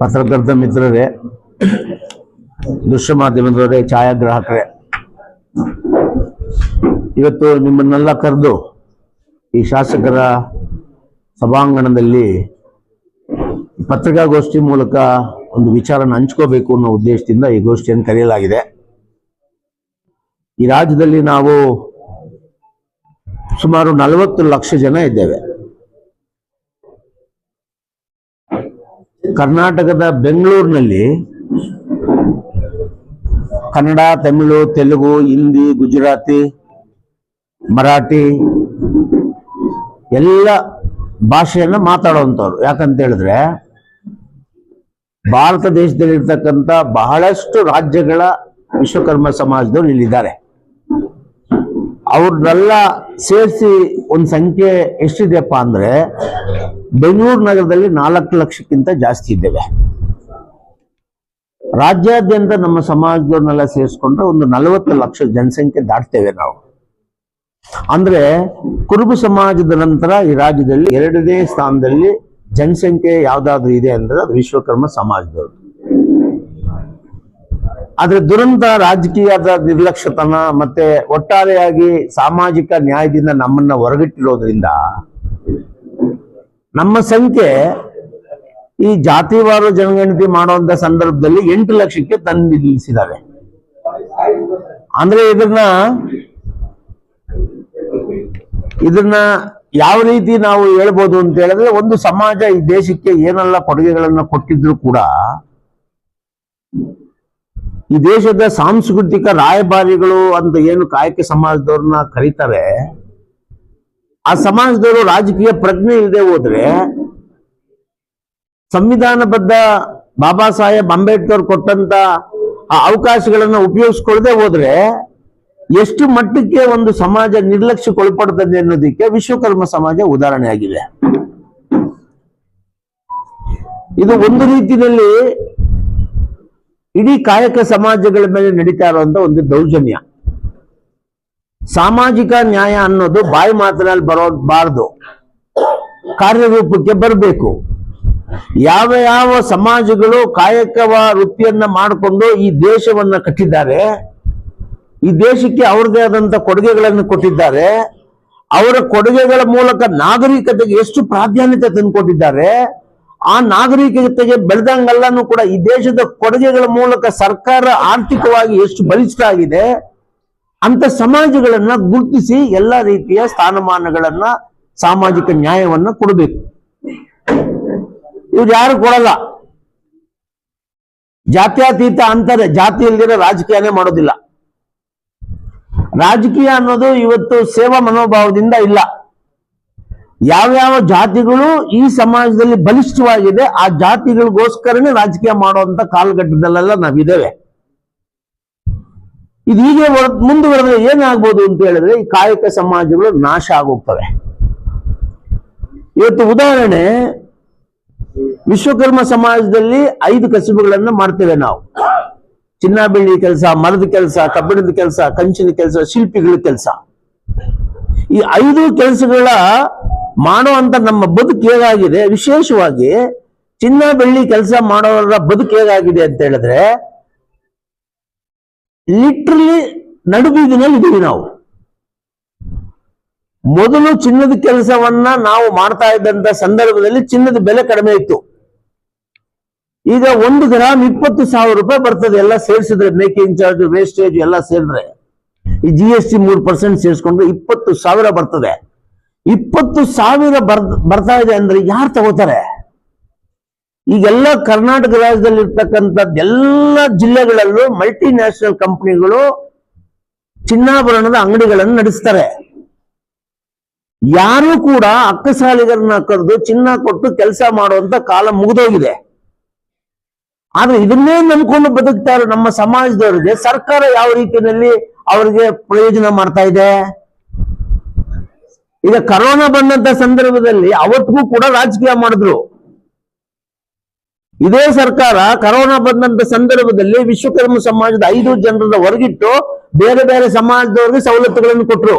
ಪತ್ರಕರ್ತ ಮಿತ್ರರೇ, ದೃಶ್ಯ ಮಾಧ್ಯಮದವರೇ, ಛಾಯಾಗ್ರಾಹಕರೇ, ಇವತ್ತು ನಿಮ್ಮನ್ನೆಲ್ಲ ಕರೆದು ಈ ಶಾಸಕರ ಸಭಾಂಗಣದಲ್ಲಿ ಪತ್ರಿಕಾಗೋಷ್ಠಿ ಮೂಲಕ ಒಂದು ವಿಚಾರನ ಹಂಚ್ಕೋಬೇಕು ಅನ್ನೋ ಉದ್ದೇಶದಿಂದ ಈ ಗೋಷ್ಠಿಯನ್ನು ಕರೆಯಲಾಗಿದೆ. ಈ ರಾಜ್ಯದಲ್ಲಿ ನಾವು ಸುಮಾರು ನಲವತ್ತು ಲಕ್ಷ ಜನ ಇದ್ದೇವೆ. ಕರ್ನಾಟಕದ ಬೆಂಗಳೂರಿನಲ್ಲಿ ಕನ್ನಡ, ತಮಿಳು, ತೆಲುಗು, ಹಿಂದಿ, ಗುಜರಾತಿ, ಮರಾಠಿ ಎಲ್ಲ ಭಾಷೆಯನ್ನು ಮಾತಾಡುವಂಥವ್ರು. ಯಾಕಂತ ಹೇಳಿದ್ರೆ ಭಾರತ ದೇಶದಲ್ಲಿರ್ತಕ್ಕಂಥ ಬಹಳಷ್ಟು ರಾಜ್ಯಗಳ ವಿಶ್ವಕರ್ಮ ಸಮಾಜದವ್ರು ಇಲ್ಲಿದ್ದಾರೆ. ಅವ್ರನ್ನೆಲ್ಲ ಸೇರಿಸಿ ಒಂದು ಸಂಖ್ಯೆ ಎಷ್ಟಿದೆಯಪ್ಪ ಅಂದ್ರೆ, ಬೆಂಗಳೂರು ನಗರದಲ್ಲಿ ನಾಲ್ಕು ಲಕ್ಷಕ್ಕಿಂತ ಜಾಸ್ತಿ ಇದ್ದೇವೆ. ರಾಜ್ಯಾದ್ಯಂತ ನಮ್ಮ ಸಮಾಜದವ್ರನ್ನೆಲ್ಲ ಸೇರಿಸ್ಕೊಂಡ್ರೆ ಒಂದು ನಲವತ್ತು ಲಕ್ಷ ಜನಸಂಖ್ಯೆ ದಾಟ್ತೇವೆ ನಾವು. ಅಂದ್ರೆ, ಕುರುಬ ಸಮಾಜದ ನಂತರ ಈ ರಾಜ್ಯದಲ್ಲಿ ಎರಡನೇ ಸ್ಥಾನದಲ್ಲಿ ಜನಸಂಖ್ಯೆ ಯಾವ್ದಾದ್ರು ಇದೆ ಅಂದ್ರೆ ಅದು ವಿಶ್ವಕರ್ಮ ಸಮಾಜದವರು ಆದ್ರೆ ದುರಂತ ರಾಜಕೀಯದ ನಿರ್ಲಕ್ಷ್ಯತನ ಮತ್ತೆ ಒಟ್ಟಾರೆಯಾಗಿ ಸಾಮಾಜಿಕ ನ್ಯಾಯದಿಂದ ನಮ್ಮನ್ನ ಹೊರಗಿಟ್ಟಿರೋದ್ರಿಂದ ನಮ್ಮ ಸಂಖ್ಯೆ ಈ ಜಾತಿವಾರು ಜನಗಣತಿ ಮಾಡುವಂತ ಸಂದರ್ಭದಲ್ಲಿ ಎಂಟು ಲಕ್ಷಕ್ಕೆ ತಂದು ನಿಲ್ಲಿಸಿದ್ದಾರೆ ಅಂದ್ರೆ ಇದನ್ನ ಇದನ್ನ ಯಾವ ರೀತಿ ನಾವು ಹೇಳ್ಬೋದು ಅಂತ ಹೇಳಿದ್ರೆ ಒಂದು ಸಮಾಜ ಈ ದೇಶಕ್ಕೆ ಏನೆಲ್ಲ ಕೊಡುಗೆಗಳನ್ನ ಕೊಟ್ಟಿದ್ರು ಕೂಡ ಈ ದೇಶದ ಸಾಂಸ್ಕೃತಿಕ ರಾಯಭಾರಿಗಳು ಅಂತ ಏನು ಕಾಯಕ ಸಮಾಜದವ್ರನ್ನ ಕರೀತಾರೆ, ಆ ಸಮಾಜದವರು ರಾಜಕೀಯ ಪ್ರಜ್ಞೆ ಇಲ್ಲದೆ ಹೋದ್ರೆ ಸಂವಿಧಾನಬದ್ಧ ಬಾಬಾ ಸಾಹೇಬ್ ಅಂಬೇಡ್ಕರ್ ಕೊಟ್ಟಂತ ಆ ಅವಕಾಶಗಳನ್ನ ಉಪಯೋಗಿಸ್ಕೊಳ್ಳದೆ ಹೋದ್ರೆ ಎಷ್ಟು ಮಟ್ಟಕ್ಕೆ ಒಂದು ಸಮಾಜ ನಿರ್ಲಕ್ಷ್ಯಕ್ಕೊಳಪಡ್ತದೆ ಅನ್ನೋದಕ್ಕೆ ವಿಶ್ವಕರ್ಮ ಸಮಾಜ ಉದಾಹರಣೆ ಆಗಿದೆ ಇದು ಒಂದು ರೀತಿಯಲ್ಲಿ ಇಡೀ ಕಾಯಕ ಸಮಾಜಗಳ ಮೇಲೆ ನಡೀತಾ ಇರುವಂತ ಒಂದು ದೌರ್ಜನ್ಯ. ಸಾಮಾಜಿಕ ನ್ಯಾಯ ಅನ್ನೋದು ಬಾಯಿ ಮಾತಿನಲ್ಲಿ ಬರೋಬಾರದು ಕಾರ್ಯರೂಪಕ್ಕೆ ಬರಬೇಕು. ಯಾವ ಯಾವ ಸಮಾಜಗಳು ಕಾಯಕವ ವೃತ್ತಿಯನ್ನ ಮಾಡಿಕೊಂಡು ಈ ದೇಶವನ್ನ ಕಟ್ಟಿದ್ದಾರೆ, ಈ ದೇಶಕ್ಕೆ ಅವ್ರದೇ ಆದಂತ ಕೊಡುಗೆಗಳನ್ನು ಕೊಟ್ಟಿದ್ದಾರೆ, ಅವರ ಕೊಡುಗೆಗಳ ಮೂಲಕ ನಾಗರಿಕತೆಗೆ ಎಷ್ಟು ಪ್ರಾಧಾನ್ಯತೆ ತಂದುಕೊಟ್ಟಿದ್ದಾರೆ ಆ ನಾಗರಿಕತೆಗೆ ಬೆಳೆದಂಗೆಲ್ಲನೂ ಕೂಡ ಈ ದೇಶದ ಕೊಡುಗೆಗಳ ಮೂಲಕ ಸರ್ಕಾರ ಆರ್ಥಿಕವಾಗಿ ಎಷ್ಟು ಬಲಿಷ್ಠ ಆಗಿದೆ, ಅಂತ ಸಮಾಜಗಳನ್ನ ಗುರುತಿಸಿ ಎಲ್ಲ ರೀತಿಯ ಸ್ಥಾನಮಾನಗಳನ್ನ, ಸಾಮಾಜಿಕ ನ್ಯಾಯವನ್ನ ಕೊಡಬೇಕು. ಇವ್ರು ಯಾರು ಕೊಡಲ್ಲ. ಜಾತ್ಯತೀತ ಅಂತಾರೆ ಜಾತಿ ಇಲ್ದಿರೋ ರಾಜಕೀಯನೇ ಮಾಡೋದಿಲ್ಲ. ರಾಜಕೀಯ ಅನ್ನೋದು ಇವತ್ತು ಸೇವಾ ಮನೋಭಾವದಿಂದ ಇಲ್ಲ. ಯಾವ್ಯಾವ ಜಾತಿಗಳು ಈ ಸಮಾಜದಲ್ಲಿ ಬಲಿಷ್ಠವಾಗಿದೆ, ಆ ಜಾತಿಗಳಿಗೋಸ್ಕರನೇ ರಾಜಕೀಯ ಮಾಡುವಂತ ಕಾಲಘಟ್ಟದಲ್ಲೆಲ್ಲ ನಾವಿದ್ದೇವೆ. ಇದು ಹೀಗೆ ಮುಂದುವರೆದ್ರೆ ಏನಾಗ್ಬೋದು ಅಂತ ಹೇಳಿದ್ರೆ ಈ ಕಾಯಕ ಸಮಾಜಗಳು ನಾಶ ಆಗೋಗ್ತವೆ. ಇವತ್ತು ಉದಾಹರಣೆ, ವಿಶ್ವಕರ್ಮ ಸಮಾಜದಲ್ಲಿ ಐದು ಕಸುಬುಗಳನ್ನ ಮಾಡ್ತೇವೆ ನಾವು. ಚಿನ್ನ ಬೆಳ್ಳಿ ಕೆಲಸ, ಮರದ ಕೆಲಸ, ಕಬ್ಬಿಣದ ಕೆಲಸ, ಕಂಚಿನ ಕೆಲಸ, ಶಿಲ್ಪಿಗಳ ಕೆಲಸ. ಈ ಐದು ಕೆಲಸಗಳ ಮಾಡುವಂತ ನಮ್ಮ ಬದುಕು ಹೇಗಾಗಿದೆ? ವಿಶೇಷವಾಗಿ ಚಿನ್ನ, ಬೆಳ್ಳಿ ಕೆಲಸ ಮಾಡೋರ ಬದುಕು ಹೇಗಾಗಿದೆ ಅಂತ ಹೇಳಿದ್ರೆ ಲಿಟ್ರಲಿ ನಡುಬೀದಿನಲ್ಲಿ ಇದ್ದೀವಿ ನಾವು. ಮೊದಲು ಚಿನ್ನದ ಕೆಲಸವನ್ನ ನಾವು ಮಾಡ್ತಾ ಇದ್ದಂತ ಸಂದರ್ಭದಲ್ಲಿ ಚಿನ್ನದ ಬೆಲೆ ಕಡಿಮೆ ಇತ್ತು. ಈಗ ಒಂದು ಗ್ರಾಮ್ ಇಪ್ಪತ್ತು ಸಾವಿರ ರೂಪಾಯಿ ಬರ್ತದೆ, ಎಲ್ಲ ಸೇರಿಸಿದ್ರೆ ಮೇಕಿಂಗ್ ಚಾರ್ಜ್ ವೇಸ್ಟೇಜ್ ಎಲ್ಲ ಸೇರಿದ್ರೆ. ಈ ಜಿ ಎಸ್ ಟಿ ಮೂರು ಪರ್ಸೆಂಟ್ ಸೇರಿಸ್ಕೊಂಡ್ರೆ ಇಪ್ಪತ್ತು ಸಾವಿರ ಬರ್ತದೆ. ಇಪ್ಪತ್ತು ಸಾವಿರ ಬರ್ ಬರ್ತಾ ಇದೆ ಅಂದ್ರೆ ಯಾರು ತಗೋತಾರೆ? ಈಗೆಲ್ಲ ಕರ್ನಾಟಕ ರಾಜ್ಯದಲ್ಲಿ ಎಲ್ಲ ಜಿಲ್ಲೆಗಳಲ್ಲೂ ಮಲ್ಟಿ ನ್ಯಾಷನಲ್ ಕಂಪನಿಗಳು ಚಿನ್ನಾಭರಣದ ಅಂಗಡಿಗಳನ್ನು ನಡೆಸ್ತಾರೆ. ಯಾರು ಕೂಡ ಅಕ್ಕಸಾಲಿಗರನ್ನ ಕರೆದು ಚಿನ್ನ ಕೊಟ್ಟು ಕೆಲಸ ಮಾಡುವಂತ ಕಾಲ ಮುಗಿದೋಗಿದೆ. ಆದ್ರೆ ಇದನ್ನೇ ನಂಬ್ಕೊಂಡು ಬದುಕ್ತಾ ಇರೋ ನಮ್ಮ ಸಮಾಜದವರಿಗೆ ಸರ್ಕಾರ ಯಾವ ರೀತಿಯಲ್ಲಿ ಅವರಿಗೆ ಪ್ರಯೋಜನ ಮಾಡ್ತಾ ಇದೆ? ಈಗ ಕರೋನಾ ಬಂದಂತ ಸಂದರ್ಭದಲ್ಲಿ ಅವತ್ತಿಗೂ ಕೂಡ ರಾಜಕೀಯ ಮಾಡಿದ್ರು. ಇದೇ ಸರ್ಕಾರ ಕರೋನಾ ಬಂದಂತ ಸಂದರ್ಭದಲ್ಲಿ ವಿಶ್ವಕರ್ಮ ಸಮಾಜದ ಐದು ಜನರ ಹೊರಗಿಟ್ಟು ಬೇರೆ ಬೇರೆ ಸಮಾಜದವರಿಗೆ ಸವಲತ್ತುಗಳನ್ನು ಕೊಟ್ಟರು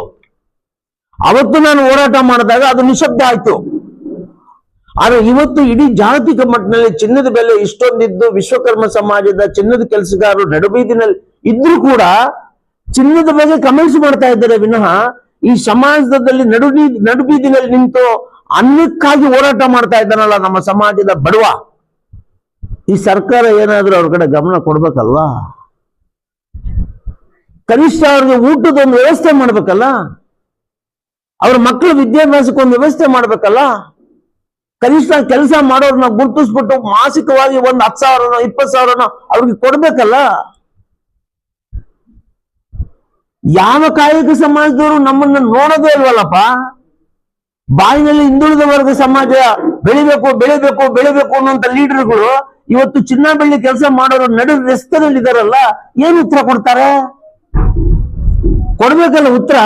ಅವತ್ತು ನಾನು ಹೋರಾಟ ಮಾಡಿದಾಗ ಅದು ನಿಶಬ್ದ ಆಯ್ತು. ಆದ್ರೆ ಇವತ್ತು ಇಡೀ ಜಾಗತಿಕ ಮಟ್ಟದಲ್ಲಿ ಚಿನ್ನದ ಬೆಲೆ ಇಷ್ಟೊಂದಿದ್ದು ವಿಶ್ವಕರ್ಮ ಸಮಾಜದ ಚಿನ್ನದ ಕೆಲಸಗಾರರು ನಡುಬೀದಿನಲ್ಲಿ ಇದ್ರೂ ಕೂಡ ಚಿನ್ನದ ಬಗ್ಗೆ ಕಮೆಂಟ್ಸ್ ಮಾಡ್ತಾ ಇದ್ದಾರೆ ವಿನಃ ಈ ಸಮಾಜದಲ್ಲಿ ನಡು ನಡುಬೀದಿನಲ್ಲಿ ನಿಂತು ಅನ್ನಕ್ಕಾಗಿ ಹೋರಾಟ ಮಾಡ್ತಾ ಇದ್ದಾನಲ್ಲ ನಮ್ಮ ಸಮಾಜದ ಬಡವ. ಈ ಸರ್ಕಾರ ಏನಾದ್ರೂ ಅವ್ರ ಕಡೆ ಗಮನ ಕೊಡ್ಬೇಕಲ್ವಾ? ಕನಿಷ್ಠ ಅವ್ರಿಗೆ ಊಟದ ಒಂದು ವ್ಯವಸ್ಥೆ ಮಾಡ್ಬೇಕಲ್ಲ? ಅವ್ರ ಮಕ್ಕಳ ವಿದ್ಯಾಭ್ಯಾಸಕ್ಕೊಂದು ವ್ಯವಸ್ಥೆ ಮಾಡ್ಬೇಕಲ್ಲ? ಕನಿಷ್ಠ ಕೆಲಸ ಮಾಡೋರ್ನ ಗುರುತಿಸ್ಬಿಟ್ಟು ಮಾಸಿಕವಾಗಿ ಒಂದು ಹತ್ತು ಸಾವಿರನೋ, ಇಪ್ಪತ್ತು ಸಾವಿರನೋ ಅವ್ರಿಗೆ ಕೊಡ್ಬೇಕಲ್ಲ? ಯಾವ ಕಾಯಕ ಸಮಾಜದವರು ನಮ್ಮನ್ನ ನೋಡೋದೇ ಇಲ್ವಲ್ಲಪ್ಪ? ಬಾಯಿನಲ್ಲಿ ಹಿಂದುಳಿದ ವರ್ಗ ಸಮಾಜ ಬೆಳಿಬೇಕು ಬೆಳಿಬೇಕು ಬೆಳಿಬೇಕು ಅನ್ನೋಂತ ಲೀಡರ್ಗಳು ಇವತ್ತು ಚಿನ್ನ ಬೆಳ್ಳಿ ಕೆಲಸ ಮಾಡೋರು ನಡು ರಸ್ತೆಯಲ್ಲಿ ಇದಾರಲ್ಲ ಏನ್ ಉತ್ತರ ಕೊಡ್ತಾರೆ? ಕೊಡ್ಬೇಕಲ್ಲ ಉತ್ತರ?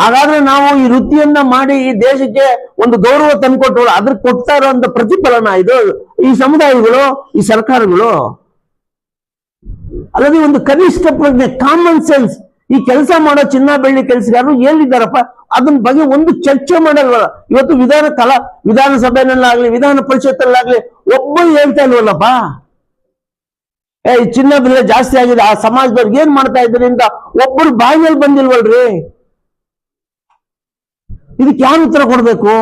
ಹಾಗಾದ್ರೆ ನಾವು ಈ ವೃತ್ತಿಯನ್ನ ಮಾಡಿ ಈ ದೇಶಕ್ಕೆ ಒಂದು ಗೌರವ ತಂದ್ಕೊಟ್ಟು ಅದ್ರ ಕೊಡ್ತಾ ಇರುವಂತ ಪ್ರತಿಫಲನ ಇದು? ಈ ಸಮುದಾಯಗಳು, ಈ ಸರ್ಕಾರಗಳು? ಅಲ್ಲದೆ ಒಂದು ಕನಿಷ್ಠ ಪ್ರಜ್ಞೆ ಕಾಮನ್ ಸೆನ್ಸ್ ಈ ಕೆಲಸ ಮಾಡೋ ಚಿನ್ನ ಬೆಳ್ಳಿ ಕೆಲಸಗಾರರು ಎಲ್ಲಿದ್ದಾರಪ್ಪ ಅದನ್ನ ಬಗ್ಗೆ ಒಂದು ಚರ್ಚೆ ಮಾಡಲ್ವಲ್ಲ ಇವತ್ತು ವಿಧಾನ ಕಲಾ ವಿಧಾನಸಭೆನಲ್ಲಾಗ್ಲಿ, ವಿಧಾನ ಪರಿಷತ್ತಲ್ಲಾಗ್ಲಿ ಒಬ್ಬ ಹೇಳ್ತಾ ಇಲ್ವಲ್ಲಪ್ಪ? ಏ ಚಿನ್ನ ಬೆಲೆ ಜಾಸ್ತಿ ಆಗಿದೆ, ಆ ಸಮಾಜದವ್ರಿಗೆ ಏನ್ ಮಾಡ್ತಾ ಇದ್ರಿ ಅಂತ ಒಬ್ಬರು ಬಾಯಿಯಲ್ಲಿ ಬಂದಿಲ್ವಲ್ರಿ? ಇದಕ್ಕೆ ಯಾರು ಉತ್ತರ ಕೊಡ್ಬೇಕು?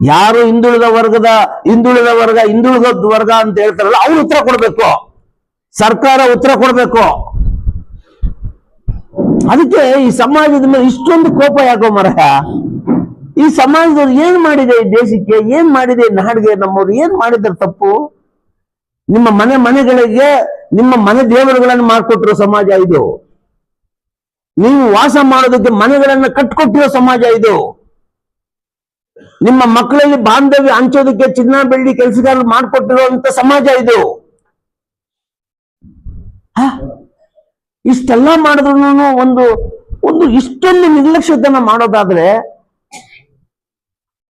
ಯಾರು ಹಿಂದುಳಿದ ವರ್ಗದ, ಹಿಂದುಳಿದ ವರ್ಗ ಹಿಂದುಳಿದ ವರ್ಗ ಅಂತ ಹೇಳ್ತಾರಲ್ಲ, ಅವ್ರು ಉತ್ತರ ಕೊಡ್ಬೇಕು. ಸರ್ಕಾರ ಉತ್ತರ ಕೊಡಬೇಕು. ಅದಕ್ಕೆ ಈ ಸಮಾಜದ ಮೇಲೆ ಇಷ್ಟೊಂದು ಕೋಪ ಯಾಕೋ ಮರಹ ಈ ಸಮಾಜದವ್ರು ಏನ್ ಮಾಡಿದೆ ಈ ದೇಶಕ್ಕೆ? ಏನ್ ಮಾಡಿದೆ ನಾಡಿಗೆ? ನಮ್ಮವ್ರು ಏನ್ ಮಾಡಿದ್ರು ತಪ್ಪು? ನಿಮ್ಮ ಮನೆ ಮನೆಗಳಿಗೆ, ನಿಮ್ಮ ಮನೆ ದೇವರುಗಳನ್ನು ಮಾಡಿಕೊಟ್ಟಿರೋ ಸಮಾಜ ಇದು. ನೀವು ವಾಸ ಮಾಡೋದಕ್ಕೆ ಮನೆಗಳನ್ನ ಕಟ್ಕೊಟ್ಟಿರೋ ಸಮಾಜ ಇದು. ನಿಮ್ಮ ಮಕ್ಕಳಲ್ಲಿ ಬಾಂಧವ್ಯ ಹಂಚೋದಕ್ಕೆ ಚಿನ್ನ ಬೆಳ್ಳಿ ಕೆಲಸಗಾರರು ಮಾಡಿಕೊಟ್ಟಿರುವಂತ ಸಮಾಜ ಇದು? ಇಷ್ಟೆಲ್ಲ ಮಾಡಿದ್ರು ಒಂದು ಒಂದು ಇಷ್ಟೊಂದು ನಿರ್ಲಕ್ಷ್ಯತನ ಮಾಡೋದಾದ್ರೆ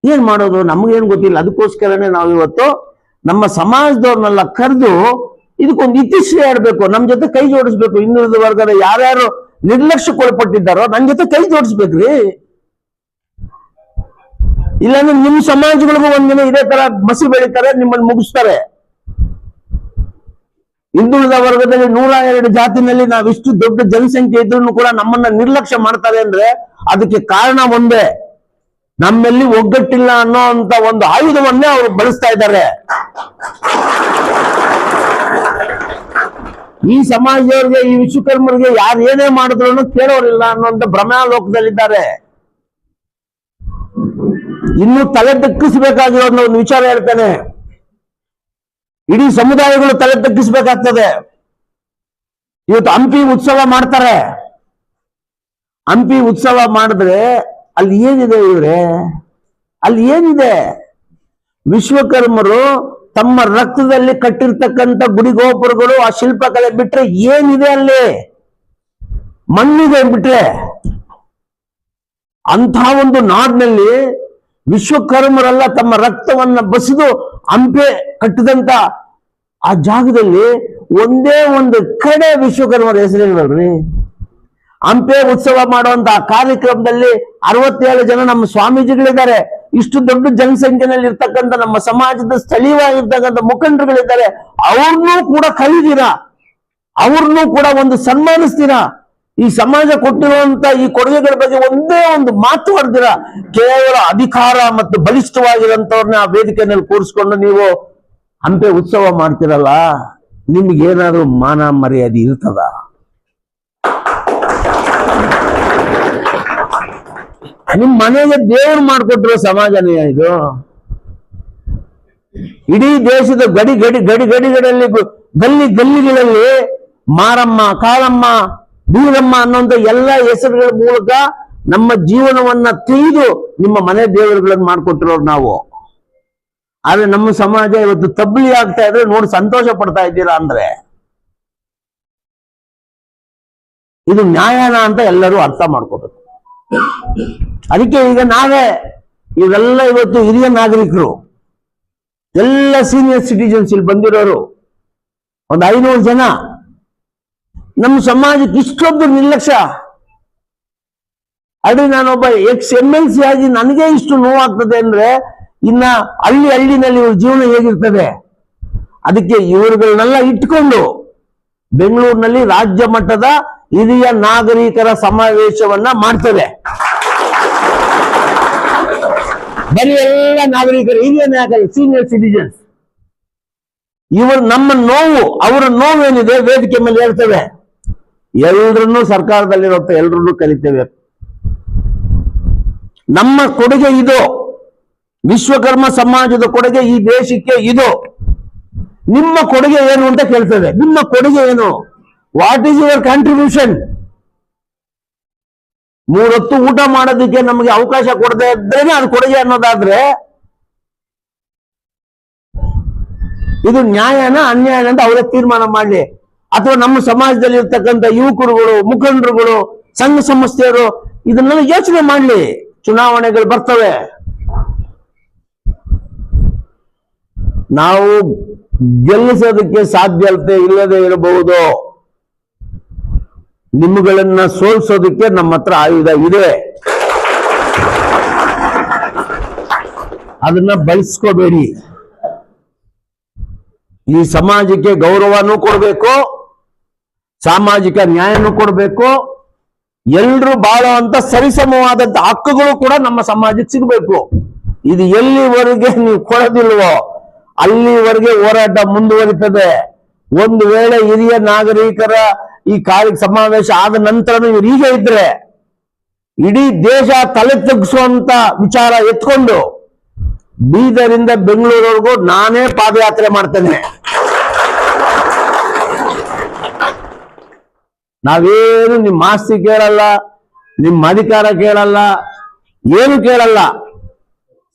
ಏನ್ ಮಾಡೋದು? ನಮಗೇನು ಗೊತ್ತಿಲ್ಲ. ಅದಕ್ಕೋಸ್ಕರನೇ ನಾವು ಇವತ್ತು ನಮ್ಮ ಸಮಾಜದವ್ರನ್ನೆಲ್ಲ ಕರೆದು ಇದಕ್ಕೊಂದು ಇತಿಶ್ರೀ ಆಡ್ಬೇಕು. ನಮ್ಮ ಜೊತೆ ಕೈ ಜೋಡಿಸ್ಬೇಕು. ಹಿಂದುಳಿದ ವರ್ಗದ ಯಾರ್ಯಾರು ನಿರ್ಲಕ್ಷ್ಯಕ್ಕೊಳಪಟ್ಟಿದ್ದಾರೋ ನನ್ ಜೊತೆ ಕೈ ಜೋಡಿಸ್ಬೇಕ್ರಿ. ಇಲ್ಲಾಂದ್ರೆ ನಿಮ್ ಸಮಾಜಗಳಿಗೂ ಒಂದಿನ ಇದೇ ತರ ಮಸಿ ಬೆಳಿತಾರೆ ನಿಮ್ಮನ್ನು ಮುಗಿಸ್ತಾರೆ. ಹಿಂದುಳಿದ ವರ್ಗದಲ್ಲಿ ನೂರ ಎರಡು ಜಾತಿನಲ್ಲಿ ನಾವಿಷ್ಟು ದೊಡ್ಡ ಜನಸಂಖ್ಯೆ ಇದ್ರೂ ಕೂಡ ನಮ್ಮನ್ನ ನಿರ್ಲಕ್ಷ್ಯ ಮಾಡ್ತಾರೆ ಅಂದ್ರೆ ಅದಕ್ಕೆ ಕಾರಣ ಒಂದೇ. ನಮ್ಮಲ್ಲಿ ಒಗ್ಗಟ್ಟಿಲ್ಲ ಅನ್ನೋ ಅಂತ ಒಂದು ಆಯುಧವನ್ನೇ ಅವರು ಬಳಸ್ತಾ ಇದ್ದಾರೆ. ಈ ಸಮಾಜದವ್ರಿಗೆ, ಈ ವಿಶ್ವಕರ್ಮರಿಗೆ ಯಾರು ಏನೇ ಮಾಡಿದ್ರು ಕೇಳೋರಿಲ್ಲ ಅನ್ನೋಂಥ ಭ್ರಮಾಲೋಕದಲ್ಲಿದ್ದಾರೆ. ಇನ್ನು ತಲೆ ದಕ್ಕಿಸಬೇಕಾಗಿರೋ ಒಂದು ವಿಚಾರ ಹೇಳ್ತಾನೆ. ಇಡೀ ಸಮುದಾಯಗಳು ತಲೆ ತಗ್ಗಿಸ್ಬೇಕಾಗ್ತದೆ. ಇವತ್ತು ಹಂಪಿ ಉತ್ಸವ ಮಾಡ್ತಾರೆ. ಹಂಪಿ ಉತ್ಸವ ಮಾಡಿದ್ರೆ ಅಲ್ಲಿ ಏನಿದೆ ಇವ್ರೆ? ಅಲ್ಲಿ ಏನಿದೆ? ವಿಶ್ವಕರ್ಮರು ತಮ್ಮ ರಕ್ತದಲ್ಲಿ ಕಟ್ಟಿರ್ತಕ್ಕಂಥ ಗುಡಿ ಗೋಪುರಗಳು ಆ ಶಿಲ್ಪಕಲೆ ಬಿಟ್ರೆ ಏನಿದೆ ಅಲ್ಲಿ? ಮಣ್ಣಿದೆ ಬಿಟ್ರೆ. ಅಂತ ಒಂದು ನಾಡಿನಲ್ಲಿ ವಿಶ್ವಕರ್ಮರೆಲ್ಲ ತಮ್ಮ ರಕ್ತವನ್ನ ಬಸಿದು ಹಂಪೆ ಕಟ್ಟಿದಂತ ಆ ಜಾಗದಲ್ಲಿ ಒಂದೇ ಒಂದು ಕಡೆ ವಿಶ್ವಕರ್ಮರ ಹೆಸರಿಲ್ವಲ್ರಿ ಹಂಪೆ ಉತ್ಸವ ಮಾಡುವಂತ ಆ ಕಾರ್ಯಕ್ರಮದಲ್ಲಿ ಅರವತ್ತೇಳು ಜನ ನಮ್ಮ ಸ್ವಾಮೀಜಿಗಳಿದ್ದಾರೆ. ಇಷ್ಟು ದೊಡ್ಡ ಜನಸಂಖ್ಯೆನಲ್ಲಿ ಇರ್ತಕ್ಕಂಥ ನಮ್ಮ ಸಮಾಜದ ಸ್ಥಳೀಯವಾಗಿರ್ತಕ್ಕಂಥ ಮುಖಂಡರುಗಳಿದ್ದಾರೆ. ಅವ್ರನ್ನೂ ಕೂಡ ಕಲಿದೀರ ಅವ್ರನ್ನೂ ಕೂಡ ಒಂದು ಸನ್ಮಾನಿಸ್ತೀರಾ ಈ ಸಮಾಜ ಕೊಟ್ಟಿರುವಂತ ಈ ಕೊಡುಗೆಗಳ ಬಗ್ಗೆ ಒಂದೇ ಒಂದು ಮಾತು ಹೊಡೆದಿರ ಕೇವಲ ಅಧಿಕಾರ ಮತ್ತು ಬಲಿಷ್ಠವಾಗಿರೋಂಥವ್ರನ್ನ ಆ ವೇದಿಕೆಯಲ್ಲಿ ಕೂರಿಸ್ಕೊಂಡು ನೀವು ಹಂಪೆ ಉತ್ಸವ ಮಾಡ್ತಿರಲ್ಲ ನಿಮ್ಗೇನಾದ್ರೂ ಮಾನ ಮರ್ಯಾದೆ ಇರ್ತದ? ನಿಮ್ ಮನೆಗೆ ದೇವ್ರು ಮಾಡ್ಕೊಟ್ಟಿರೋ ಸಮಾಜನೇ ಇದು. ಇಡೀ ದೇಶದ ಗಡಿ ಗಡಿ ಗಡಿ ಗಡಿಗಳಲ್ಲಿ ಗಲ್ಲಿ ಗಲ್ಲಿಗಳಲ್ಲಿ ಮಾರಮ್ಮ, ಕಾಳಮ್ಮ, ಬೀರಮ್ಮ ಅನ್ನೋಂಥ ಎಲ್ಲ ಹೆಸರುಗಳ ಮೂಲಕ ನಮ್ಮ ಜೀವನವನ್ನ ತಿಳಿದು ನಿಮ್ಮ ಮನೆ ದೇವರುಗಳನ್ನು ಮಾಡ್ಕೊಟ್ಟಿರೋರು ನಾವು. ಆದ್ರೆ ನಮ್ಮ ಸಮಾಜ ಇವತ್ತು ತಬ್ಲಿ ಆಗ್ತಾ ಇದ್ರೆ ನೋಡಿ ಸಂತೋಷ ಪಡ್ತಾ ಇದ್ದೀರಾ ಅಂದ್ರೆ? ಇದು ನ್ಯಾಯನ ಅಂತ ಎಲ್ಲರೂ ಅರ್ಥ ಮಾಡ್ಕೋಬೇಕು. ಅದಕ್ಕೆ ಈಗ ನಾವೇ ಇವೆಲ್ಲ ಇವತ್ತು ಹಿರಿಯ ನಾಗರಿಕರು, ಎಲ್ಲ ಸೀನಿಯರ್ ಸಿಟಿಜನ್ಸ್ ಇಲ್ಲಿ ಬಂದಿರೋರು, ಒಂದು ಐನೂರು ಜನ, ನಮ್ಮ ಸಮಾಜಕ್ಕೆ ಇಷ್ಟೊಂದು ನಿರ್ಲಕ್ಷ್ಯ. ಅದೇ ನಾನೊಬ್ಬ ಎಕ್ಸ್ ಎಂ ಎಲ್ ಸಿ ಆಗಿ ನನಗೆ ಇಷ್ಟು ನೋವಾಗ್ತದೆ ಅಂದ್ರೆ ಇನ್ನ ಹಳ್ಳಿ ಹಳ್ಳಿನಲ್ಲಿ ಇವ್ರ ಜೀವನ ಹೇಗಿರ್ತದೆ? ಅದಕ್ಕೆ ಇವರುಗಳನ್ನೆಲ್ಲ ಇಟ್ಕೊಂಡು ಬೆಂಗಳೂರಿನಲ್ಲಿ ರಾಜ್ಯ ಮಟ್ಟದ ಹಿರಿಯ ನಾಗರಿಕರ ಸಮಾವೇಶವನ್ನ ಮಾಡ್ತದೆ ಬರೀ ಎಲ್ಲ ನಾಗರಿಕರು, ಹಿರಿಯ ನಾಗರಿಕ ಸೀನಿಯರ್ ಸಿಟಿಜನ್ಸ್ ಇವರು ನಮ್ಮ ನೋವು, ಅವರ ನೋವೇನಿದೆ ವೇದಿಕೆ ಮೇಲೆ ಹೇಳ್ತೇವೆ. ಎಲ್ರನ್ನೂ ಸರ್ಕಾರದಲ್ಲಿರುವಂತ ಎಲ್ರನ್ನೂ ಕಲಿತೇವೆ ನಮ್ಮ ಕೊಡುಗೆ ಇದು. ವಿಶ್ವಕರ್ಮ ಸಮಾಜದ ಕೊಡುಗೆ ಈ ದೇಶಕ್ಕೆ ಇದು. ನಿಮ್ಮ ಕೊಡುಗೆ ಏನು ಅಂತ ಕೇಳ್ತದೆ. ನಿಮ್ಮ ಕೊಡುಗೆ ಏನು? ವಾಟ್ ಈಸ್ ಯುವರ್ ಕಾಂಟ್ರಿಬ್ಯೂಷನ್ ಮೂರೊತ್ತು ಊಟ ಮಾಡೋದಕ್ಕೆ ನಮಗೆ ಅವಕಾಶ ಕೊಡದೆ ಇದ್ರೇನೆ ಅದು ಕೊಡುಗೆ ಅನ್ನೋದಾದ್ರೆ, ಇದು ನ್ಯಾಯನ ಅನ್ಯಾಯನ ಅಂತ ಅವರೇ ತೀರ್ಮಾನ ಮಾಡಲಿ. ಅಥವಾ ನಮ್ಮ ಸಮಾಜದಲ್ಲಿ ಇರ್ತಕ್ಕಂಥ ಯುವಕರುಗಳು, ಮುಖಂಡರುಗಳು, ಸಂಘ ಸಂಸ್ಥೆಯರು ಇದನ್ನೆಲ್ಲ ಯೋಚನೆ ಮಾಡಲಿ. ಚುನಾವಣೆಗಳು ಬರ್ತವೆ. ನಾವು ಗೆಲ್ಲಿಸೋದಕ್ಕೆ ಸಾಧ್ಯತೆ ಇಲ್ಲದೆ ಇರಬಹುದು. ನಿಮ್ಮಗಳನ್ನ ಸೋಲ್ಸೋದಕ್ಕೆ ನಮ್ಮ ಹತ್ರ ಆಯುಧ ಇದೆ. ಅದನ್ನ ಬಳಸ್ಕೋಬೇಡಿ. ಈ ಸಮಾಜಕ್ಕೆ ಗೌರವನೂ ಕೊಡಬೇಕು, ಸಾಮಾಜಿಕ ನ್ಯಾಯನೂ ಕೊಡಬೇಕು, ಎಲ್ರು ಬಾಳುವಂತ ಸರಿಸಮವಾದಂತ ಹಕ್ಕುಗಳು ಕೂಡ ನಮ್ಮ ಸಮಾಜಕ್ಕೆ ಸಿಗಬೇಕು. ಇದು ಎಲ್ಲಿವರೆಗೆ ನೀವು ಕೊಡೋದಿಲ್ವೋ? ಅಲ್ಲಿವರೆಗೆ ಹೋರಾಟ ಮುಂದುವರಿತದೆ. ಒಂದು ವೇಳೆ ಹಿರಿಯ ನಾಗರಿಕರ ಈ ಕಾರ್ಯ ಸಮಾವೇಶ ಆದ ನಂತರ ಇವ್ರು ಹೀಗೆ ಇದ್ರೆ ಇಡೀ ದೇಶ ತಲೆ ತಗ್ಗಿಸುವಂತ ವಿಚಾರ ಎತ್ಕೊಂಡು ಬೀದರಿಂದ ಬೆಂಗಳೂರವರೆಗೂ ನಾನೇ ಪಾದಯಾತ್ರೆ ಮಾಡ್ತೇನೆ. ನಾವೇನು ನಿಮ್ಮ ಆಸ್ತಿ ಕೇಳಲ್ಲ, ನಿಮ್ಮ ಅಧಿಕಾರ ಕೇಳಲ್ಲ, ಏನು ಕೇಳಲ್ಲ.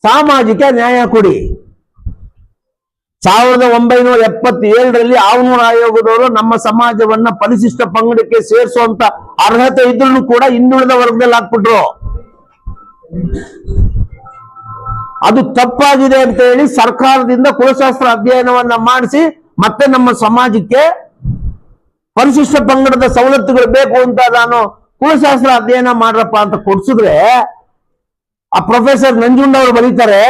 ಸಾಮಾಜಿಕ ನ್ಯಾಯ ಕೊಡಿ. ಸಾವಿರದ ಒಂಬೈನೂರ ಎಪ್ಪತ್ತೇಳರಲ್ಲಿ ಆವನೂರು ಆಯೋಗದವರು ನಮ್ಮ ಸಮಾಜವನ್ನ ಪರಿಶಿಷ್ಟ ಪಂಗಡಕ್ಕೆ ಸೇರಿಸುವಂತ ಅರ್ಹತೆ ಇದ್ರೂ ಕೂಡ ಹಿಂದುಳಿದ ವರ್ಗದಲ್ಲಿ ಹಾಕ್ಬಿಟ್ರು. ಅದು ತಪ್ಪಾಗಿದೆ ಅಂತ ಹೇಳಿ ಸರ್ಕಾರದಿಂದ ಕುಲಶಾಸ್ತ್ರ ಅಧ್ಯಯನವನ್ನ ಮಾಡಿಸಿ ಮತ್ತೆ ನಮ್ಮ ಸಮಾಜಕ್ಕೆ ಪರಿಶಿಷ್ಟ ಪಂಗಡದ ಸವಲತ್ತುಗಳು ಬೇಕು ಅಂತ ನಾನು ಕುಲಶಾಸ್ತ್ರ ಅಧ್ಯಯನ ಮಾಡ್ರಪ್ಪ ಅಂತ ಕೊಡ್ಸಿದ್ರೆ, ಆ ಪ್ರೊಫೆಸರ್ ನಂಜುಂಡ ಅವರು ಬರೀತಾರೆ,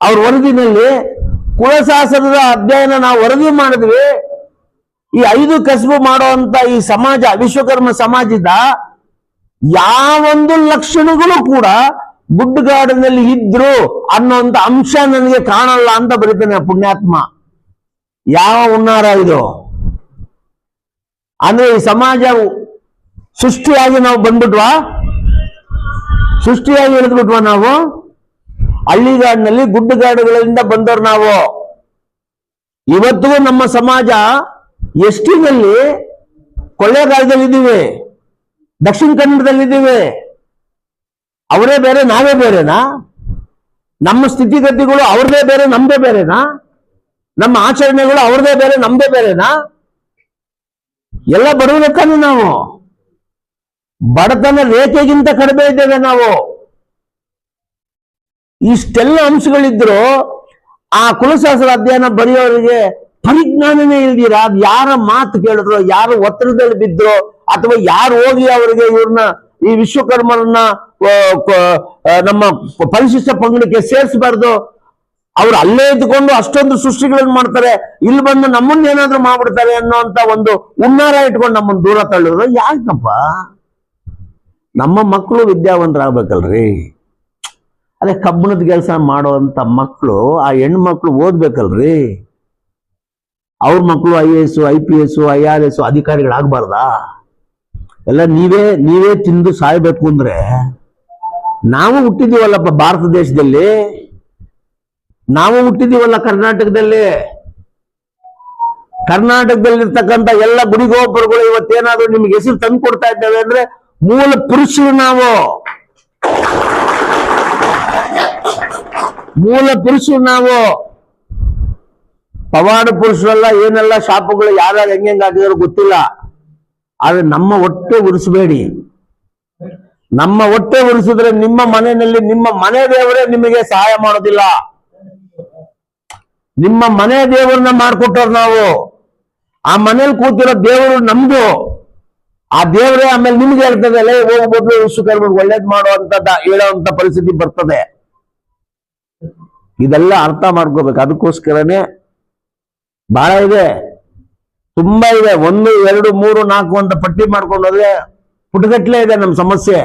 ಅವ್ರ ವರದಿನಲ್ಲಿ ಕುಲಶಾಸ್ತ್ರದ ಅಧ್ಯಯನ ನಾವು ವರದಿ ಮಾಡಿದ್ವಿ. ಈ ಐದು ಕಸಬು ಮಾಡುವಂತ ಈ ಸಮಾಜ, ವಿಶ್ವಕರ್ಮ ಸಮಾಜದ ಯಾವೊಂದು ಲಕ್ಷಣಗಳು ಕೂಡ ಗುಡ್ಡಗಾಡಿನಲ್ಲಿ ಇದ್ರು ಅನ್ನೋಂತ ಅಂಶ ನನಗೆ ಕಾಣಲ್ಲ ಅಂತ ಬರೀತಾನೆ ಪುಣ್ಯಾತ್ಮ. ಯಾವ ಹುನ್ನಾರ ಇದು? ಅಂದ್ರೆ ಈ ಸಮಾಜ ಸೃಷ್ಟಿಯಾಗಿ ನಾವು ಬಂದ್ಬಿಟ್ವಾ? ಸೃಷ್ಟಿಯಾಗಿ ಇಳಿದ್ಬಿಟ್ವಾ ನಾವು? ಹಳ್ಳಿಗಾಡಿನಲ್ಲಿ ಗುಡ್ಡಗಾಡುಗಳಿಂದ ಬಂದವರು ನಾವು. ಇವತ್ತಿಗೂ ನಮ್ಮ ಸಮಾಜ ಎಷ್ಟಿನಲ್ಲಿ ಕೊಳ್ಳೇಗಾಲದಲ್ಲಿದ್ದೀವಿ, ದಕ್ಷಿಣ ಕನ್ನಡದಲ್ಲಿದ್ದೀವಿ. ಅವರೇ ಬೇರೆ, ನಾವೇ ಬೇರೆನಾ? ನಮ್ಮ ಸ್ಥಿತಿಗತಿಗಳು ಅವ್ರದೇ ಬೇರೆ, ನಮ್ದೇ ಬೇರೆನಾ? ನಮ್ಮ ಆಚರಣೆಗಳು ಅವ್ರದೇ ಬೇರೆ, ನಮ್ದೇ ಬೇರೆನಾ? ಎಲ್ಲ ಬಡವರಕ್ಕೂ ನಾವು. ಬಡತನ ರೇಖೆಗಿಂತ ಕಡಿಮೆ ಇದ್ದೇವೆ ನಾವು. ಇಷ್ಟೆಲ್ಲ ಅಂಶಗಳಿದ್ರು ಆ ಕುಲಶಾಸ್ತ್ರ ಅಧ್ಯಯನ ಬರೆಯೋರಿಗೆ ಪರಿಜ್ಞಾನನೇ ಇಲ್ದಿರ ಯಾರ ಮಾತು ಕೇಳಿದ್ರು, ಯಾರು ಒತ್ತಡದಲ್ಲಿ ಬಿದ್ರು ಅಥವಾ ಯಾರು ಹೋಗಿ ಅವರಿಗೆ ಇವ್ರನ್ನ ಈ ವಿಶ್ವಕರ್ಮರನ್ನ ನಮ್ಮ ಪರಿಶಿಷ್ಟ ಪಂಗಡಕ್ಕೆ ಸೇರಿಸಬಾರ್ದು. ಅವ್ರು ಅಲ್ಲೇ ಇದ್ಕೊಂಡು ಅಷ್ಟೊಂದು ಸೃಷ್ಟಿಗಳನ್ನು ಮಾಡ್ತಾರೆ. ಇಲ್ಲಿ ಬಂದು ನಮ್ಮನ್ನ ಏನಾದ್ರೂ ಮಾಡ್ಬಿಡ್ತಾರೆ ಅನ್ನೋಂತ ಒಂದು ಹುನ್ನಾರ ಇಟ್ಕೊಂಡು ನಮ್ಮನ್ನ ದೂರ ತಳ್ಳಿದ್ರು. ಯಾಕಪ್ಪ? ನಮ್ಮ ಮಕ್ಕಳು ವಿದ್ಯಾವಂತರಾಗ್ಬೇಕಲ್ರಿ. ಅದೇ ಕಬ್ಬಣದ ಕೆಲಸ ಮಾಡುವಂತ ಮಕ್ಕಳು ಆ ಹೆಣ್ಮಕ್ಳು ಓದ್ಬೇಕಲ್ರಿ? ಅವ್ರ ಮಕ್ಕಳು I A S, I P S, I R S ಅಧಿಕಾರಿಗಳಾಗಬಾರ್ದಾ? ಎಲ್ಲ ನೀವೇ ನೀವೇ ತಿಂದು ಸಾಯ್ಬೇಕು ಅಂದ್ರೆ ನಾವು ಹುಟ್ಟಿದೀವಲ್ಲಪ್ಪ ಭಾರತ ದೇಶದಲ್ಲಿ? ನಾವು ಹುಟ್ಟಿದೀವಲ್ಲ ಕರ್ನಾಟಕದಲ್ಲಿ? ಕರ್ನಾಟಕದಲ್ಲಿರ್ತಕ್ಕಂಥ ಎಲ್ಲ ಗುಡಿಗೋಪುರಗಳು ಇವತ್ತೇನಾದ್ರೂ ನಿಮ್ಗೆ ಹೆಸರು ತಂದು ಕೊಡ್ತಾ ಇದ್ದೇವೆ ಅಂದ್ರೆ ಮೂಲ ಪುರುಷರು ನಾವು. ಮೂಲ ಪುರುಷರು ನಾವು. ಪವಾಡ ಪುರುಷರೆಲ್ಲ ಏನೆಲ್ಲ ಶಾಪಗಳು ಯಾರ್ಯಾರು ಹೆಂಗ್ ಹಾಕಿದಾರೋ ಗೊತ್ತಿಲ್ಲ. ಆದ್ರೆ ನಮ್ಮ ಹೊಟ್ಟೆ ಉರಿಸಬೇಡಿ. ನಮ್ಮ ಹೊಟ್ಟೆ ಉರಿಸಿದ್ರೆ ನಿಮ್ಮ ಮನೆಯಲ್ಲಿ ನಿಮ್ಮ ಮನೆ ದೇವರೇ ನಿಮಗೆ ಸಹಾಯ ಮಾಡೋದಿಲ್ಲ. ನಿಮ್ಮ ಮನೆ ದೇವರನ್ನ ಮಾಡ್ಕೊಟ್ಟವ್ರು ನಾವು. ಆ ಮನೇಲಿ ಕೂತಿರೋ ದೇವರು ನಮ್ದು. ಆ ದೇವರೇ ಆಮೇಲೆ ನಿಮ್ಗೆ ಹೇಳ್ತದೆ ಅಲ್ಲೇ ಹೋಗ್ಬೋದು ವಿಶ್ವಕರ್ಮ ಒಳ್ಳೇದ್ ಮಾಡುವಂತ ಅಂತ ಪರಿಸ್ಥಿತಿ ಬರ್ತದೆ. ಇದೆಲ್ಲ ಅರ್ಥ ಮಾಡ್ಕೋಬೇಕು. ಅದಕ್ಕೋಸ್ಕರನೇ ಬಹಳ ಇದೆ. ತುಂಬಾ ಇದೆ. ಒಂದು, ಎರಡು, ಮೂರು, ನಾಲ್ಕು ಅಂತ ಪಟ್ಟಿ ಮಾಡ್ಕೊಂಡು ಹೋದ್ರೆ ಪುಟಗಟ್ಲೆ ಇದೆ ನಮ್ಮ ಸಮಸ್ಯೆ.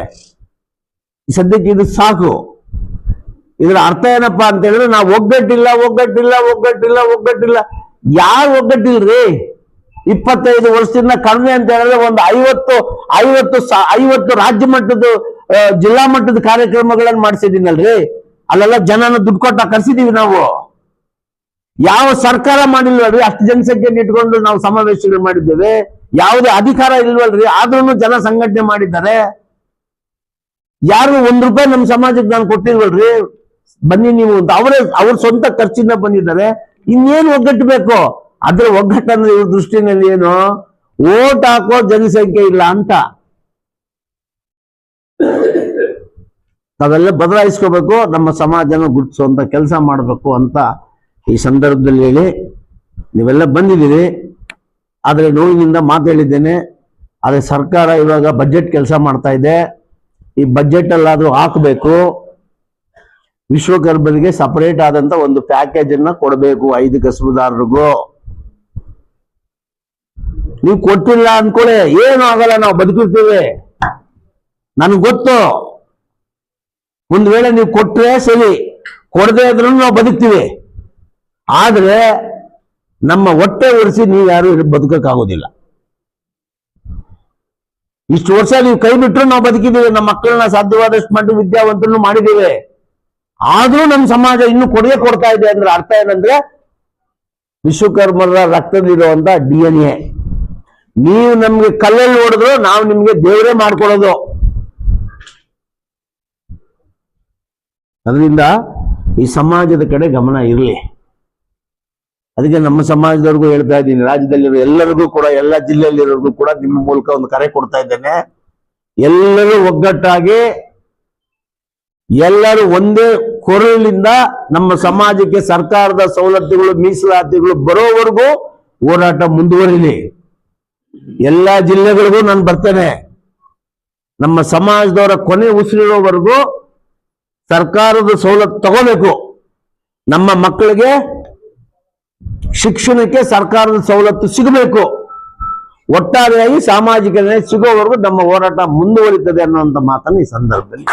ಸದ್ಯಕ್ಕೆ ಇದು ಸಾಕು. ಇದರ ಅರ್ಥ ಏನಪ್ಪಾ ಅಂತ ಹೇಳಿದ್ರೆ ನಾವು ಒಗ್ಗಟ್ಟಿಲ್ಲ ಒಗ್ಗಟ್ಟಿಲ್ಲ ಒಗ್ಗಟ್ಟಿಲ್ಲ ಒಗ್ಗಟ್ಟಿಲ್ಲ. ಯಾರು ಒಗ್ಗಟ್ಟಿಲ್ರಿ? ಇಪ್ಪತ್ತೈದು ವರ್ಷದಿಂದ ಕಡಿಮೆ ಅಂತ ಹೇಳಿದ್ರೆ ಒಂದು ಐವತ್ತು ಐವತ್ತು ಐವತ್ತು ರಾಜ್ಯ ಮಟ್ಟದ ಜಿಲ್ಲಾ ಮಟ್ಟದ ಕಾರ್ಯಕ್ರಮಗಳನ್ನು ಮಾಡಿಸಿದೀನಲ್ರಿ ಅಲ್ಲೆಲ್ಲ ಜನನ ದುಡ್ಡು ಕೊಟ್ಟ ಕರ್ಸಿದೀವಿ ನಾವು. ಯಾವ ಸರ್ಕಾರ ಮಾಡಿಲ್ವಲ್ರಿ ಅಷ್ಟು ಜನಸಂಖ್ಯೆ ಇಟ್ಕೊಂಡು ನಾವು ಸಮಾವೇಶಗಳು ಮಾಡಿದ್ದೇವೆ. ಯಾವುದೇ ಅಧಿಕಾರ ಇಲ್ವಲ್ರಿ ಆದ್ರೂ ಜನ ಸಂಘಟನೆ ಮಾಡಿದ್ದಾರೆ. ಯಾರು ಒಂದ್ ರೂಪಾಯಿ ನಮ್ಮ ಸಮಾಜಕ್ಕೆ ನಾನು ಕೊಟ್ಟಿಲ್ವಲ್ರಿ, ಬನ್ನಿ ನೀವು ಅಂತ. ಅವರೇ, ಅವ್ರ ಸ್ವಂತ ಖರ್ಚಿಂದ ಬಂದಿದ್ದಾರೆ. ಇನ್ನೇನು ಒಗ್ಗಟ್ಟು ಬೇಕು ಅದ್ರ ಒಗ್ಗಟ್ಟಂದ್ರೆ ಇವ್ರ ದೃಷ್ಟಿನಲ್ಲಿ ಏನು? ಓಟ್ ಹಾಕೋ ಜನಸಂಖ್ಯೆ ಇಲ್ಲ ಅಂತ. ನಾವೆಲ್ಲ ಬದಲಾಯಿಸ್ಕೋಬೇಕು, ನಮ್ಮ ಸಮಾಜನ ಗುರುತಿಸುವಂತ ಕೆಲಸ ಮಾಡಬೇಕು ಅಂತ ಈ ಸಂದರ್ಭದಲ್ಲಿ ಹೇಳಿ ನೀವೆಲ್ಲ ಬಂದಿದ್ದೀರಿ. ಆದರೆ ನೋವಿನಿಂದ ಮಾತಾಡಿದ್ದೇನೆ ಆದರೆ ಸರ್ಕಾರ ಇವಾಗ ಬಜೆಟ್ ಕೆಲಸ ಮಾಡ್ತಾ ಇದೆ. ಈ ಬಜೆಟ್ ಅಲ್ಲಾದ್ರೂ ಹಾಕಬೇಕು. ವಿಶ್ವಕರ್ಮರಿಗೆ ಸಪರೇಟ್ ಆದಂತ ಒಂದು ಪ್ಯಾಕೇಜ್ ಅನ್ನ ಕೊಡಬೇಕು ಐದು ಕಸಬುದಾರರಿಗೂ. ನೀವು ಕೊಟ್ಟಿಲ್ಲ ಅನ್ಕೊಳ್ಳಿ ಏನು ಆಗಲ್ಲ, ನಾವು ಬದುಕಿರ್ತೀವಿ ನನ್ಗೆ ಗೊತ್ತು. ಒಂದ್ ವೇಳೆ ನೀವು ಕೊಟ್ಟರೆ ಸರಿ, ಕೊಡದೇ ಇದ್ರೂ ನಾವು ಬದುಕ್ತೀವಿ. ಆದರೆ ನಮ್ಮ ಹೊಟ್ಟೆ ಒರೆಸಿ ನೀವು ಯಾರು ಬದುಕಕ್ಕಾಗೋದಿಲ್ಲ. ಇಷ್ಟು ವರ್ಷ ನೀವು ಕೈ ಬಿಟ್ಟರು ನಾವು ಬದುಕಿದ್ದೀವಿ, ನಮ್ಮ ಮಕ್ಕಳನ್ನ ಸಾಧ್ಯವಾದಷ್ಟು ಮಟ್ಟಿಗೆ ವಿದ್ಯಾವಂತರನ್ನು ಮಾಡಿದ್ದೀವಿ. ಆದರೂ ನಮ್ಮ ಸಮಾಜ ಇನ್ನು ಕೊಡುಗೆ ಕೊಡ್ತಾ ಇದೆ ಅಂದ್ರೆ ಅರ್ಥ ಏನಂದ್ರೆ ವಿಶ್ವಕರ್ಮರ ರಕ್ತದಲ್ಲಿರುವಂತ ಡಿ ಎನ್ ಎ. ನೀವು ನಮ್ಗೆ ಕಲ್ಲಲ್ಲಿ ಹೊಡೆದ್ರು ನಾವು ನಿಮ್ಗೆ ದೇವರೇ ಮಾಡ್ಕೊಡೋದು. ಅದರಿಂದ ಈ ಸಮಾಜದ ಕಡೆ ಗಮನ ಇರಲಿ. ಅದಕ್ಕೆ ನಮ್ಮ ಸಮಾಜದವ್ರಿಗೂ ಹೇಳ್ತಾ ಇದ್ದೀನಿ, ರಾಜ್ಯದಲ್ಲಿರೋ ಎಲ್ಲರಿಗೂ ಕೂಡ, ಎಲ್ಲ ಜಿಲ್ಲೆಯಲ್ಲಿರೋರ್ಗೂ ಕೂಡ ನಿಮ್ಮ ಮೂಲಕ ಒಂದು ಕರೆ ಕೊಡ್ತಾ ಇದ್ದೇನೆ. ಎಲ್ಲರೂ ಒಗ್ಗಟ್ಟಾಗಿ ಎಲ್ಲರೂ ಒಂದೇ ಕೊರಳಿನಿಂದ ನಮ್ಮ ಸಮಾಜಕ್ಕೆ ಸರ್ಕಾರದ ಸವಲತ್ತುಗಳು, ಮೀಸಲಾತಿಗಳು ಬರೋವರೆಗೂ ಹೋರಾಟ ಮುಂದುವರಿಲಿ. ಎಲ್ಲ ಜಿಲ್ಲೆಗಳಿಗೂ ನಾನು ಬರ್ತೇನೆ. ನಮ್ಮ ಸಮಾಜದವರ ಕೊನೆ ಉಸಿರಿರೋವರೆಗೂ ಸರ್ಕಾರದ ಸವಲತ್ತು ತಗೋಬೇಕು. ನಮ್ಮ ಮಕ್ಕಳಿಗೆ ಶಿಕ್ಷಣಕ್ಕೆ ಸರ್ಕಾರದ ಸವಲತ್ತು ಸಿಗಬೇಕು. ಒಟ್ಟಾರೆಯಾಗಿ ಸಾಮಾಜಿಕ ನ್ಯಾಯ ಸಿಗೋವರೆಗೂ ನಮ್ಮ ಹೋರಾಟ ಮುಂದುವರಿತದೆ ಅನ್ನುವಂಥ ಮಾತನ್ನು ಈ ಸಂದರ್ಭದಲ್ಲಿ.